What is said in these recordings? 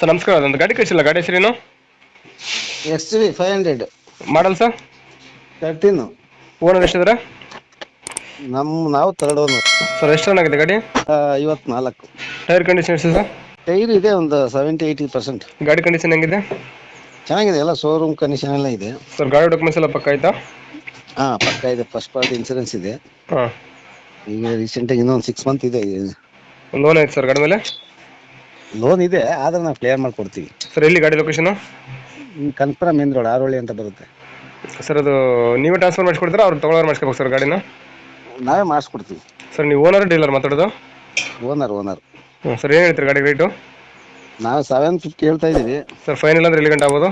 Sir ನಮಸ್ಕಾರ. ಅದೊಂದು ಗಾಡಿ ಕಳಿಸಿಲ್ಲ. ಗಾಡಿ ಹೆಸರೇನು X V five hundred model sir thirteen owner ಎಷ್ಟಿದ್ರ? ನಮ್ಮ ನಾವು ತರ್ಡ್ ಓನರ್ ಸರ್ ಎಷ್ಟು ರನ್ ಆಗಿದೆ ಗಾಡಿ? ಐವತ್ನಾಲ್ಕು. ಟೈರ್ ಕಂಡೀಷನ್ ಎಷ್ಟು ಸರ್ ಟೈರ್ ಇದೆ ಒಂದು ಸೆವೆಂಟಿ ಏಯ್ಟಿ ಪರ್ಸೆಂಟ್ ಗಾಡಿ ಕಂಡೀಷನ್ ಹೆಂಗಿದೆ? ಚೆನ್ನಾಗಿದೆ. ಎಲ್ಲ ಶೋರೂಮ್ ಕಂಡೀಷನ್ ಎಲ್ಲ ಇದೆ. ಸರ್ ಗಾಡಿ ಡಾಕ್ಯುಮೆಂಟ್ಸ್ ಎಲ್ಲ ಪಕ್ಕ ಆಯ್ತಾ? ಹಾಂ ಪಕ್ಕ ಇದೆ. ಫಸ್ಟ್ ಪಾರ್ಟಿ ಇನ್ಸೂರೆನ್ಸ್ ಇದೆ. ಹಾಂ. ಈಗ ರೀಸೆಂಟಾಗಿ ಇನ್ನೊಂದು ಸಿಕ್ಸ್ ಮಂತ್ ಇದೆ. ಲೋನ್ ಐತೆ ಸರ್ ಗಾಡಿ ಮೇಲೆ? ಲೋನ್ ಇದೆ ಆದ್ರೆ ನಾವು ಕ್ಲಿಯರ್ ಮಾಡ್ಕೊಡ್ತೀವಿ ಸರ್ ಎಲ್ಲಿ ಗಾಡಿ ಲೊಕೇಶನ್ ಕನ್ಫರ್ಮ್ ಮೇನ್ ರೋಡ್ ಆರೋಳಿ ಅಂತ ಬರುತ್ತೆ. ಸರ್ ಅದು ನೀವೇ ಟ್ರಾನ್ಸ್ಫರ್ ಮಾಡಿಸ್ಕೊಡ್ತೀರಾ ಅವ್ರು ತೊಗೊಳೋರು ಮಾಡಿಸ್ಕೋಬೇಕು ಸರ್ ಗಾಡಿನ? ನಾವೇ ಮಾಡಿಸ್ಕೊಡ್ತೀವಿ. ಸರ್ ನೀವು ಓನರ್ ಡೀಲರ್ ಮಾತಾಡೋದು? ಓನರ್ ಓನರ್ ಹ್ಞೂ ಸರ್ ಏನು ಹೇಳ್ತೀರಿ ಗಾಡಿ ರೇಟು ನಾವು ಸೆವೆನ್ ಫಿಫ್ಟಿ ಹೇಳ್ತಾ ಇದ್ದೀವಿ. ಸರ್ ಫೈನಲ್ ಅಂದ್ರೆ ಎಲ್ಲಿ ಗಂಟೆ ಆಗ್ಬೋದು?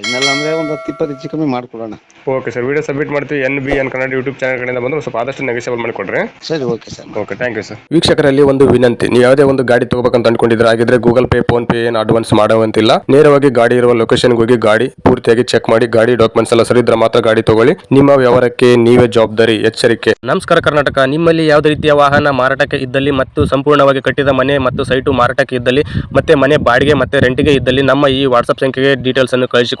ಇನ್ನೆಲ್ಲ ಅಂದ್ರೆ ಒಂದು ಹತ್ತು ಇಪ್ಪತ್ತು ಹೆಚ್ಚು ಕಮ್ಮಿ ಮಾಡಿಕೊಡೋಣ. ಓಕೆ ಸರ್ ವಿಡಿಯೋ ಸಬ್ಮಿಟ್ ಮಾಡ್ತೀವಿ. N B N Kannada YouTube channel ಕಡೆಯಿಂದ ಬಂದು ಸ್ವಲ್ಪ ಆದಷ್ಟು ನೆಗೆಸೇಬಲ್ ಮಾಡಿಕೊಡ್ರಿ ಸರಿ okay sir okay thank you sir ವೀಕ್ಷಕರಲ್ಲಿ ಒಂದು ವಿನಂತಿ. ನೀವು ಯಾವುದೇ ಒಂದು ಗಾಡಿ ತಗೋಬೇಕಂತ ಅನ್ಕೊಂಡಿದ್ರೆ ಆಗಿದ್ರೆ ಗೂಗಲ್ ಪೇ ಫೋನ್ ಪೇ ಏನು ಅಡ್ವಾನ್ಸ್ ಮಾಡುವಂತಿಲ್ಲ. ನೇರವಾಗಿ ಗಾಡಿ ಇರುವ ಲೊಕೇಶನ್ಗೆ ಹೋಗಿ ಗಾಡಿ ಪೂರ್ತಿಯಾಗಿ ಚೆಕ್ ಮಾಡಿ ಗಾಡಿ ಡಾಕ್ಯುಮೆಂಟ್ಸ್ ಎಲ್ಲ ಸರಿ ಇದ್ರೆ ಮಾತ್ರ ಗಾಡಿ ತಗೊಳ್ಳಿ. ನಿಮ್ಮ ವ್ಯವಹಾರಕ್ಕೆ ನೀವೇ ಜವಾಬ್ದಾರಿ ಎಚ್ಚರಿಕೆ. ನಮಸ್ಕಾರ ಕರ್ನಾಟಕ. ನಿಮ್ಮಲ್ಲಿ ಯಾವುದೇ ರೀತಿಯ ವಾಹನ ಮಾರಾಟಕ್ಕೆ ಇದ್ದಲ್ಲಿ ಮತ್ತು ಸಂಪೂರ್ಣವಾಗಿ ಕಟ್ಟಿದ ಮನೆ ಮತ್ತು ಸೈಟು ಮಾರಾಟಕ್ಕೆ ಇದ್ದಲ್ಲಿ ಮತ್ತೆ ಮನೆ ಬಾಡಿಗೆ ಮತ್ತೆ ರೆಂಟಿಗೆ ಇದ್ದಲ್ಲಿ ನಮ್ಮ ಈ ವಾಟ್ಸಪ್ ಸಂಖ್ಯೆಗೆ ಡೀಟೇಲ್ಸ್ ಅನ್ನು ಕಳಿಸಿಕೊಡಿ.